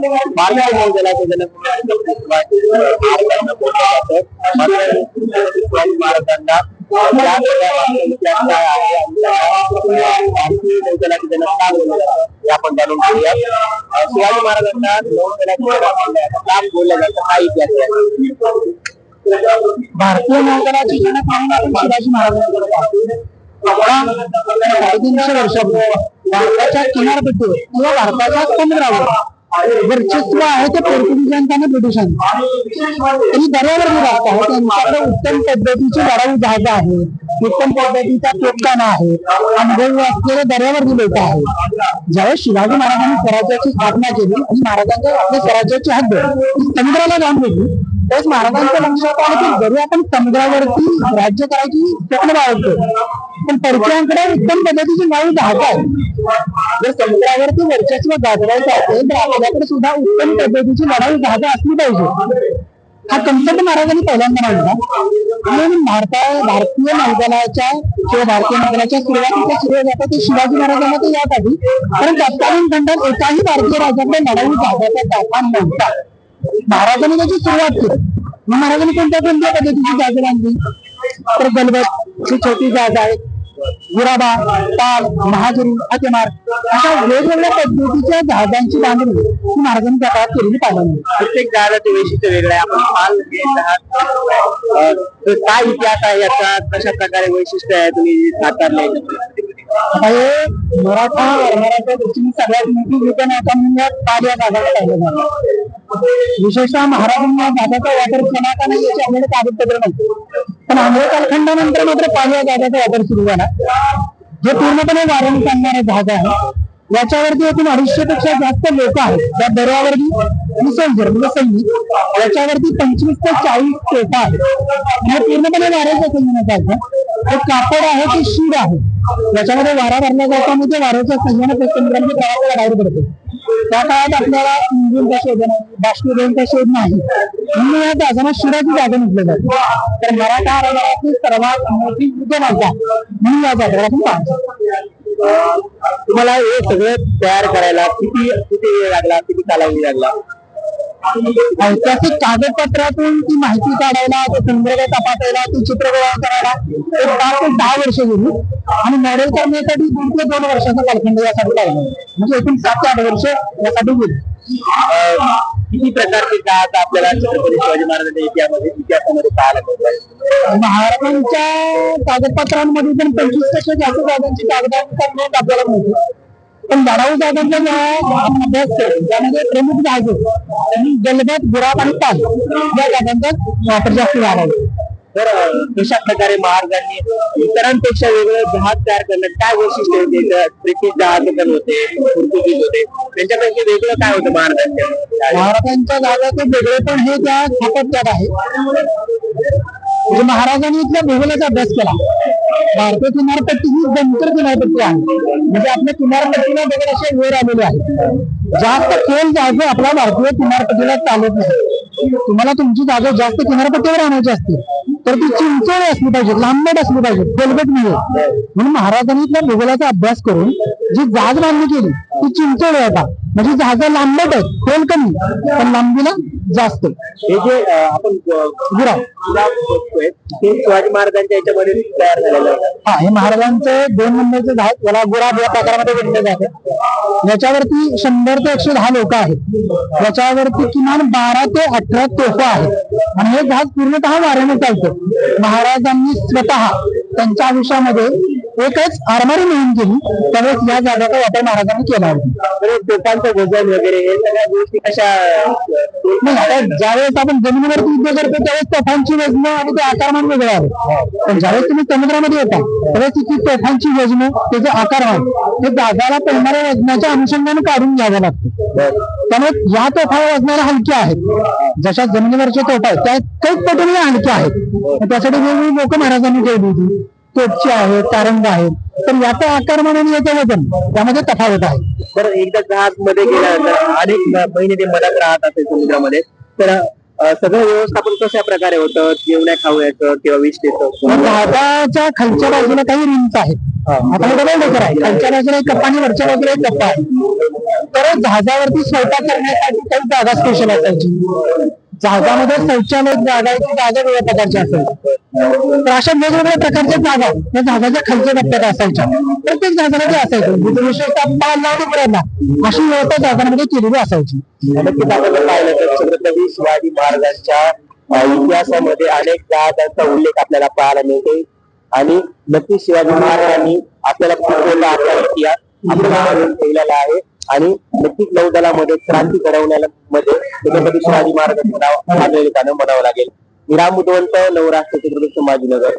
भारतीय नौदलाचे जनक महाराजांना त्यांना आपण जाणून घेऊया शिवाजी महाराजांना नौदलाचे जातं हा इतिहास आहे भारतीय नौदलाची जनक म्हणून शिवाजी महाराजांकडे पाहतो. साडेतीनशे वर्षापूर्वी भारताच्या किनारपट्टीवर किंवा भारताच्या समुद्रावर वर्चस्व आहे ते पोर्तुगीजांचं आणि ब्रिटिशांचं त्यांनी दर्यावर जे राहत आहे. त्यांच्याकडे उत्तम पद्धतीची लढाऊ जहाज आहे. उत्तम पद्धतीचा तोफखाना आहे. अनुभव असलेले दर्यावर लोक आहेत. ज्यावेळेस शिवाजी महाराजांनी स्वराज्याची स्थापना केली आणि महाराजांच्या आपल्या स्वराज्याची हद्द समुद्राला जाऊन गेली त्यावेळेस महाराजांच्या लक्षात आलं की जरी आपण समुद्रावरती राज्य करायची स्वप्न बाळगतो. पण परकीयांकडे उत्तम पद्धतीची नऊ जहाज आहे. जर समुद्रावरती वर्चस्व गाजवायचं असेल तर आपल्याकडे सुद्धा उत्तम पद्धतीची लढाई जहाज असली पाहिजे. हा कन्सेप्ट महाराजांनी पहिल्यांदा मांडला. आणि भारता भारतीय नौदलाच्या किंवा भारतीय नौदलाच्या सुरुवातीच्या सुरू जातात ते शिवाजी महाराजांना ते याद आधी कारण तत्कालीन खंडात एकाही भारतीय राजाकडे लढाई जहाजाचा ताफा नव्हता. महाराजांनी त्याची सुरुवात केली. महाराजांनी कोणत्या कोणत्या पद्धतीची जागा बांधली तर गलबत ही छोटी जागा आहे. गुराबा ताल महाजरी हातेमार अशा वेगवेगळ्या पद्धतीच्या जहाजांची बांधणी ही महाराजांनी त्या काळात केलेली पाहिली. प्रत्येक जहाजाचे वैशिष्ट्य वेगळं आहे. आपण माल घेत आहात काय इतिहास आहे याचा? कशा प्रकारे वैशिष्ट्य आहे? तुम्ही साकारले हे मराठा वरमाराच्या दृष्टीने सगळ्यात मोठी विकन आता म्हणून या पाल या जागाला पाहिलं जातं. विशेषतः महाराजांनी जागाचा वापर केला का नाही याची आपल्याला कागदपत्र नव्हते. पण आंध्र कालखंडानंतर मात्र पाणी या गाड्याचा वापर सुरू झाला. जे पूर्णपणे वारण चालणारे जहाज आहे याच्यावरती एकूण अडीचशे पेक्षा जास्त लोक आहेत. त्या दर्यावरती आणि soldier याच्यावरती पंचवीस ते चाळीस तोफा आहेत. हे पूर्णपणे वाऱ्याच्या संगणक आहे हे कापड आहे ते शीड आहे. याच्यामध्ये वारा भरला जातो आणि ते वाऱ्याच्या संगणक केंद्रामध्ये प्रवासाला बाहेर पडतो. त्या काळात आपल्याला इंजिनचा शोध नाही बाष्पीभवनचा शोध नाही. म्हणून या जहाजांना शिडाची जागा म्हटलं जातं. तर मराठा आरक्षणाची सर्वात मोठी नौका म्हणून या जागेला आपण पाहतो तुम्हाला हे सगळं तयार करायला किती किती वेळ लागला किती कालावधी लागला? ऐतिहासिक कागदपत्रातून ती माहिती काढायला ते संदर्भ तपासायला ती चित्र गोळा करायला एक पाच ते दहा वर्ष गेली. आणि मॉडेल करण्यासाठी दोन ते दोन वर्षाचा कालखंड यासाठी लागला. म्हणजे एकूण सात ते आठ वर्ष यासाठी गेली. किती प्रकारचे जहाज आपल्याला छत्रपती शिवाजी महाराजांच्या इतिहासामध्ये इतिहासामध्ये पाहायला मिळतात महाराजांच्या कागदपत्रांमध्ये पण पंचवीस टक्के जास्त जागांची कागदांचा नोंद आपल्याला मिळते पण लढाऊ जागांचा जेव्हा आपण अभ्यास त्यामध्ये प्रमुख जागे आणि जलबत गुराब आणि ताल या जागांचा वापर जास्त झाला आहे तर कशा प्रकारे महाराजांनी इतरांपेक्षा वेगळं जहाज तयार करण्यात काय वैशिष्ट्य होते? ब्रिटिश जहाज पण होते पोर्तुगीज होते त्यांच्यापैकी वेगळं काय होतं महाराजांच्या? महाराजांच्या जहाजाचं वेगळे पण हे त्या स्थापत्यात आहे. म्हणजे महाराजांनी इथल्या भूगोलाचा अभ्यास केला. भारतीय किनारपट्टी ही जंतर किनारपट्टी आहे. म्हणजे आपल्या किनारपट्टीला बघत असे वर आलेले आहेत. जास्त खेळ जागे आपल्या भारतीय किनारपट्टीला चालत नाही. तुम्हाला तुमची जागा जास्त किनारपट्टीवर आणायची असते. तर ती चिंचोळी असली पाहिजे लांबट असली पाहिजे खोलगट नाही म्हणून महाराजांनी त्या भूगोलाचा अभ्यास करून जी जहाज बांधणी केली ती चिंचोळी आता. म्हणजे जहाजा लांबट आहेत खोल कमी पण लांबीला जास्त. हे जे आपण गुराव ते शिवाजी महाराजांच्या याच्यामध्ये तयार झालेलं आहे. हा हे महाराजांचे दोन नंबरचे जहाज त्याला गुराब या प्रकारामध्ये गणले जाते. याच्यावरती शंभर ते एकशे दहा लोक आहेत. याच्यावरती किमान बारा ते अठरा तोफा आहेत. आणि हे जहाज पूर्णतः वाऱ्याने चालतं. महाराजांनी स्वतः त्यांच्या आयुष्यामध्ये एकच आरमारी मिळून केली त्यावेळेस या जागाचा वापर महाराजांनी केला होता. तोफांचं वजन वगैरे हे सगळ्या गोष्टी कशा ज्यावेळेस आपण जमिनीवरती युद्ध करतो त्यावेळेस तोफांची वजन आणि ते आकारमान वेगळं आहे. पण ज्यावेळेस तुम्ही समुद्रामध्ये येता त्यावेळेस तिची तोफांची वजन त्याचे आकारमान हे जागाला पडणाऱ्या वजनाच्या अनुषंगाने काढून घ्यावं लागतं. त्यामुळे या तोफा वजनाला हलक्या आहेत. जशा जमिनीवरच्या तोफा आहेत त्या काही पटीने हलक्या आहेत. त्यासाठी वेगवेगळी लोक महाराजांनी ठेवली होती तोपची आहेत तारंग आहेत तर याचं आकारमान आणि याचं वजन त्यामध्ये तफावत आहे. बरं एकदा जहाजमध्ये गेल्यानंतर अनेक महिने ते मदत राहत असेल समुद्रामध्ये. तर अं, सगळं व्यवस्थापन कशा प्रकारे होतं? जेवण्या खावण्याचं किंवा विष्टेचं मग जहाजाच्या खालच्या बाजूला काही रिम्स आहेत. आता हे डबल डेकर आहे. खालच्या बाजूला एक कप्पा आणि वरच्या बाजूला एक कप्पा आहे. तर जहाजावरती स्वयंपाक करण्यासाठी काही जागा स्पेशल असायची. जहाजामध्ये शौचालय जागा आहे जागा वेगळ्या प्रकारच्या असायच्या तर अशा वेगवेगळ्या प्रकारच्या जागा या जहाजाच्या खालच्या टप्प्यात असायच्या. प्रत्येक जहाजामध्ये असायचं. म्हणजे विशेषतः लाख लावण्यापर्यंत अशी व्यवस्था जहाजामध्ये केलेली असायची. पाहिलं तर छत्रपती शिवाजी महाराजांच्या इतिहासामध्ये अनेक जहाजांचा उल्लेख आपल्याला पाहायला मिळते. आणि नक्की शिवाजी महाराजांनी आपल्याला आपला इतिहास आपल्याला ठेवलेला आहे. आणि नक्कीच नौदलामध्ये क्रांती घडवण्याला मध्ये छत्रपती शिवाजी महाराजांचं नाव आढळले म्हणावं लागेल. मी राम बुधवंत नवराष्ट्र छत्रपती संभाजीनगर.